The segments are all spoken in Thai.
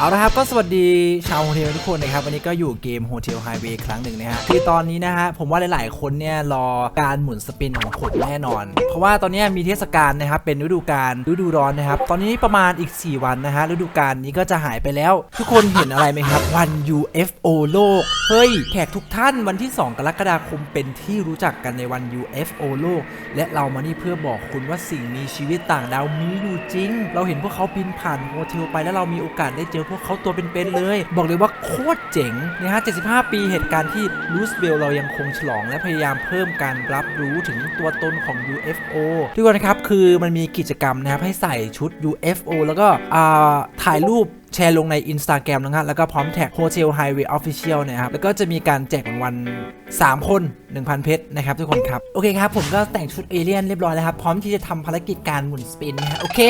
เอาละครับก็สวัสดีชาวโฮเทลทุกคนนะครับวันนี้ก็อยู่เกมโฮเทลไฮเวย์ครั้งหนึ่งนะฮะคือตอนนี้นะฮะผมว่าหลาย ๆ คนเนี่ยรอการหมุนสปินของผมแน่นอน เพราะว่าตอนนี้มีเทศกาลนะครับเป็นฤดูกาลฤดูร้อนนะครับตอนนี้ประมาณอีก 4 วันนะฮะฤดูกาลนี้ก็จะหายไปแล้ว ทุกคนเห็นอะไรไหมครับวัน UFO โลกเฮ้ยแขกทุกท่านวันที่ 2 กรกฎาคมเป็นที่รู้จักกันในวัน UFO โลก และเรามานี่เพื่อบอกคุณว่าสิ่งมีชีวิตต่างดาวมีอยู่จริง เราเห็นพวกเขาบินผ่านโฮเทลไปแล้วเรามีโอกาสได้เจอพวกเขาตัวเป็นๆเลย บอกเลยว่าโคตรเจ๋งนะฮะ 75 ปีเหตุการณ์ที่รูสเวลเรายังคงฉลอง และพยายามเพิ่มการรับรู้ถึงตัวตนของ UFO ทุกคนนะครับคือมันมีกิจกรรมนะครับให้ใส่ชุด UFO แล้วก็อ่าถ่ายรูป แชร์ลงใน Instagram นะครับแล้วก็พร้อมแท็ก Hotel Highway Official นะครับแล้วก็จะมีการแจกรางวัล3 คน 1,000 เพชรนะครับทุกคนครับ โอเคครับ ผมก็แต่งชุดเอเลี่ยนเรียบร้อยแล้วครับ พร้อมที่จะทำภารกิจการหมุนสปินนะฮะโอเค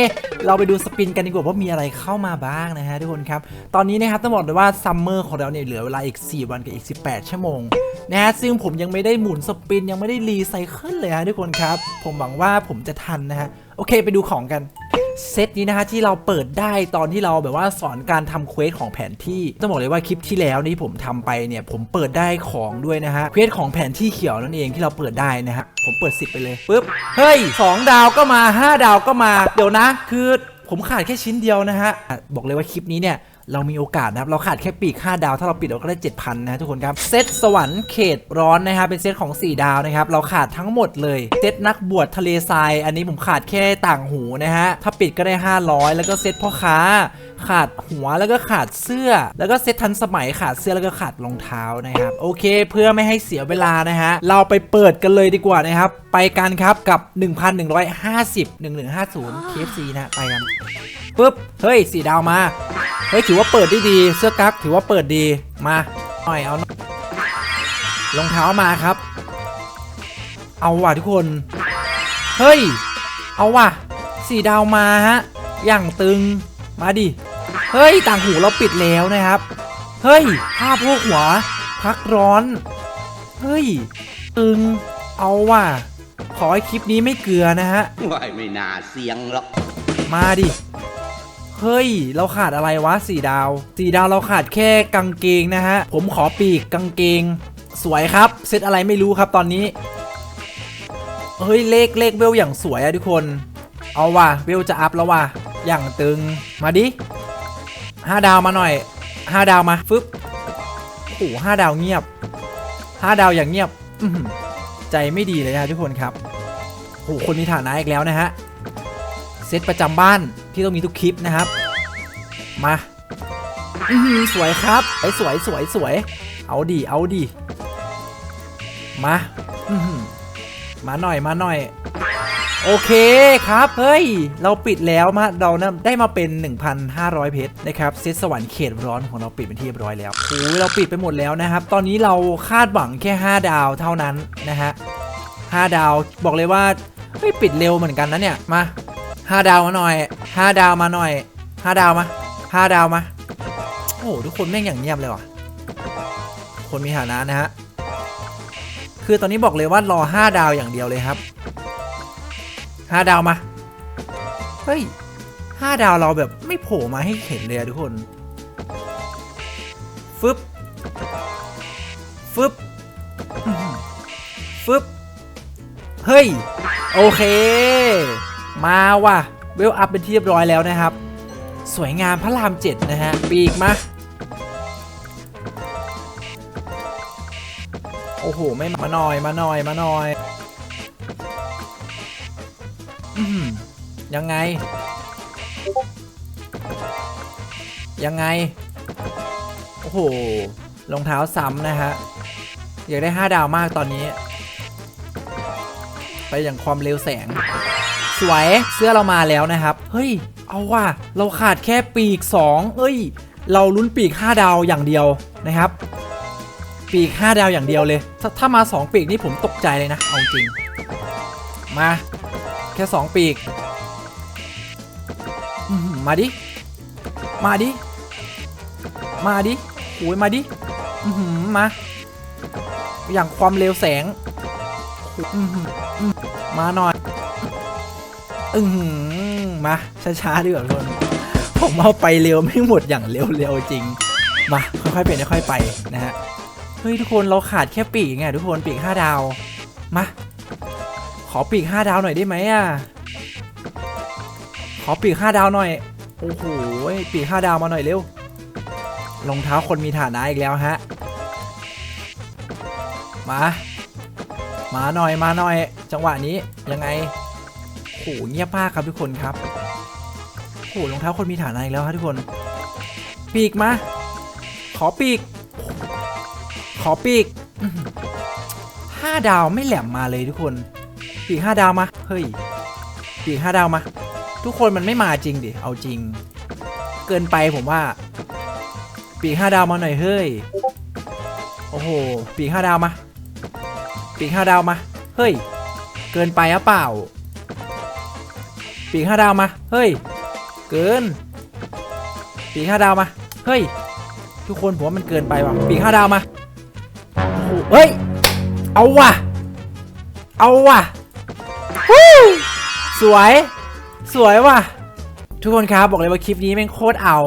เราไปดูสปินกันดีกว่าว่ามีอะไรเข้ามาบ้างนะฮะทุกคนครับ ตอนนี้นะครับต้องบอกเลยว่าซัมเมอร์ของเราเนี่ยเหลือเวลาอีก 4 วันกับอีก 18 ชั่วโมงนะฮะซึ่งผมยังไม่ได้หมุนสปินยังไม่ได้รีไซเคิลเลยฮะทุกคนครับ ผมหวังว่าผมจะทันนะฮะโอเค ไปดูของกัน เซตนี้นะฮะที่เราเปิดได้ตอนที่เราแบบว่าสอนการทำเควสของแผนที่ต้องบอกเลยว่าคลิปที่แล้วนี่ผมทำไปเนี่ยผมเปิดได้ของด้วยนะฮะเควสของแผนที่เขียวนั่นเองที่เราเปิดได้นะฮะผมเปิด 10 ไปเลยปุ๊บเฮ้ย2ดาวก็มา 5 ดาวก็มาเดี๋ยวนะ คือผมขาดแค่ชิ้นเดียวนะฮะบอกเลยว่าคลิปนี้เนี่ย เรามีโอกาสนะครับเราขาดแค่ปีก5ดาว ถ้าเราปิดเราก็ได้ 7,000 นะทุกคนครับเซตสวรรค์เขตร้อนนะครับเป็นเซตของ 4 ดาวนะครับเราขาดทั้งหมดเลยเซตนักบวชทะเลทรายอันนี้ผมขาดแค่ต่างหูนะฮะถ้าปิดก็ได้ 500 แล้วก็เซตพ่อค้า ขาดหัวแล้วก็ขาดเสื้อ แล้วก็เซตทันสมัยขาดเสื้อแล้วก็ขาดรองเท้านะครับโอเค เพื่อไม่ให้เสียเวลานะฮะเราไปเปิดกันเลยดีกว่านะครับไปกันครับกับ 1,150 1150 KFC นะไปกันปุ๊บเฮ้ยสีดาวมาเฮ้ยถือว่าเปิดได้ดี เสื้อกั๊กถือว่าเปิดดีมาหน่อยเอาหน่อยรองเท้ามาครับ เอาว่ะทุกคน เฮ้ย เอาว่ะสีดาวมาฮะอย่างตึงมาดิเฮ้ยต่างหูเราปิดแล้วนะครับ เฮ้ยผ้าโพกหัว พักร้อน เฮ้ย ตึง เอาว่ะ ขอให้คลิปนี้ไม่เกลือนะฮะว่ายไม่น่าเสียงหรอก มาดิ เฮ้ย เราขาดอะไรวะสี่ดาวสี่ดาวเราขาดแค่กางเกงนะฮะ ผมขอปีกกางเกง สวยครับเซตอะไรไม่รู้ครับตอนนี้ เฮ้ย เลขเลขเวลอย่างสวยอะทุกคน เอาว่ะเวลจะอัพแล้วว่ะ อย่างตึง มาดิห้าดาวมาหน่อยห้าดาวมาฟึบโอ้โหห้าดาวเงียบห้าดาวอย่างเงียบใจไม่ดีเลยนะทุกคนครับโอ้โหคนมีฐานะอีกแล้วนะฮะเซตประจำบ้านที่ต้องมีทุกคลิปนะครับ มาอือหือสวยครับไอ้ยสวยสวยสวย เอาดีเอาดีมาอือหือมาหน่อยมาหน่อย โอเคครับเฮ้ย เราปิดแล้วมาเรานะได้มาเป็น 1,500 เพชรนะครับเซตสวรรค์เขตร้อนของเราปิดเป็นที่เรียบร้อยแล้วโอ้ยเราปิดไปหมดแล้วนะครับ ตอนนี้เราคาดหวังแค่ 5 ดาวเท่านั้นนะฮะ5ดาวบอกเลยว่าเฮ้ยปิดเร็วเหมือนกันนะเนี่ยมา 5ดาวมาหน่อย5ดาวมาหน่อย5ดาวมา5ดาวมาโอ้โหทุกคนแม่งอย่างเงียบเลยว่ะ คนมีฐานะนะฮะ คือตอนนี้บอกเลยว่ารอ5ดาวอย่างเดียวเลยครับ5ดาวมา เฮ้ย5ดาวเราแบบไม่โผล่มาให้เห็นเลยทุกคน ฟึบ ฟึบ ฟึบ เฮ้ย โอเค มาว่ะเวลอัพเป็นที่เรียบร้อยแล้วนะครับ สวยงามพระรามเจ็ดนะฮะปีกมาโอ้โห ไม่มาหน่อยมาหน่อยมาหน่อยอยังไง ยังไง โอ้โหรองเท้าซ้ำนะฮะ อยากได้ 5 ดาวมากตอนนี้ ไปอย่างความเร็วแสง สวยเสื้อเรามาแล้วนะครับ เฮ้ย เอาว่ะเราขาดแค่ปีก 2 เอ้ย เราลุ้นปีก 5 ดาวอย่างเดียวนะครับ ปีก 5 ดาวอย่างเดียวเลยถ้าถ้ามา 2 ปีกนี่ผมตกใจเลยนะเอาจริง มาแค่ 2 ปีก มาดิ มาดิ มาดิโอ้ยมาดิมา อย่างความเร็วแสงมาหน่อย อืมาช้าๆดีกว่าทุกคนผมเอาไปเร็วไม่หมดอย่างเร็วๆจริง มาค่อยๆเป็นค่อยๆไปนะฮะเฮ้ยทุกคนเราขาดแค่ปีกไงทุกคนปีก5ดาวมาขอปีก5ดาวหน่อยได้ไหมอะขอปีก5ดาวหน่อยโอ้โหปีก5ดาวมาหน่อยเร็วรองเท้าคนมีฐานะอีกแล้วฮะมา มาหน่อยมาหน่อย จังหวะนี้ยังไง เงียบมากครับทุกคนครับโหรองเท้าคนมีฐานะอีกแล้วครับทุกคน ปีกมา ขอปีก ขอปีกห้าดาวไม่แหลมมาเลยทุกคน ปีกห้าดาวมา เฮ้ย ปีกห้าดาวมา ทุกคนมันไม่มาจริงดิ เอาจริง เกินไปผมว่า ปีกห้าดาวมาหน่อยเฮ้ย โอ้โห ปีกห้าดาวมา ปีกห้าดาวมา เฮ้ย เกินไปอะเปล่า ปีกห้าดาวมา เฮ้ย เกิน ปีกห้าดาวมา เฮ้ย ทุกคนผมว่ามันเกินไปว่ะ ปีกห้าดาวมาเฮ้ย เอาว่ะ เอาว่ะฮู้สวย สวยว่ะ ทุกคนครับบอกเลยว่าคลิปนี้แม่งโคตรเอา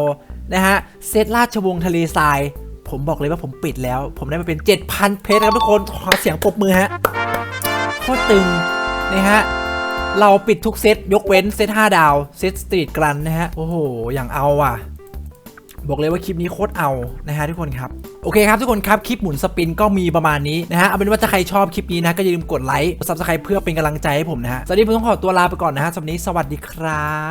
นะฮะ เซตราชวงศ์ทะเลทราย ผมบอกเลยว่าผมปิดแล้ว ผมได้มาเป็น 7,000 เพชรครับทุกคน ขอเสียงปรบมือฮะ โคตรตึงนะฮะ เราปิดทุกเซตยกเว้นเซต5ดาว เซตสตรีทกรันนะฮะ โอ้โห อย่างเอาอะ บอกเลยว่าคลิปนี้โคตรเอานะฮะทุกคนครับ โอเคครับทุกคนครับ คลิปหมุนสปินก็มีประมาณนี้นะฮะ เอาเป็นว่าถ้าใครชอบคลิปนี้นะ ก็อย่าลืมกดไลค์กดซับสไครต์เพื่อเป็นกำลังใจให้ผมนะฮะ สวัสดีผมต้องขอตัวลาไปก่อนนะฮะสำหรับวันนี้สวัสดีครับ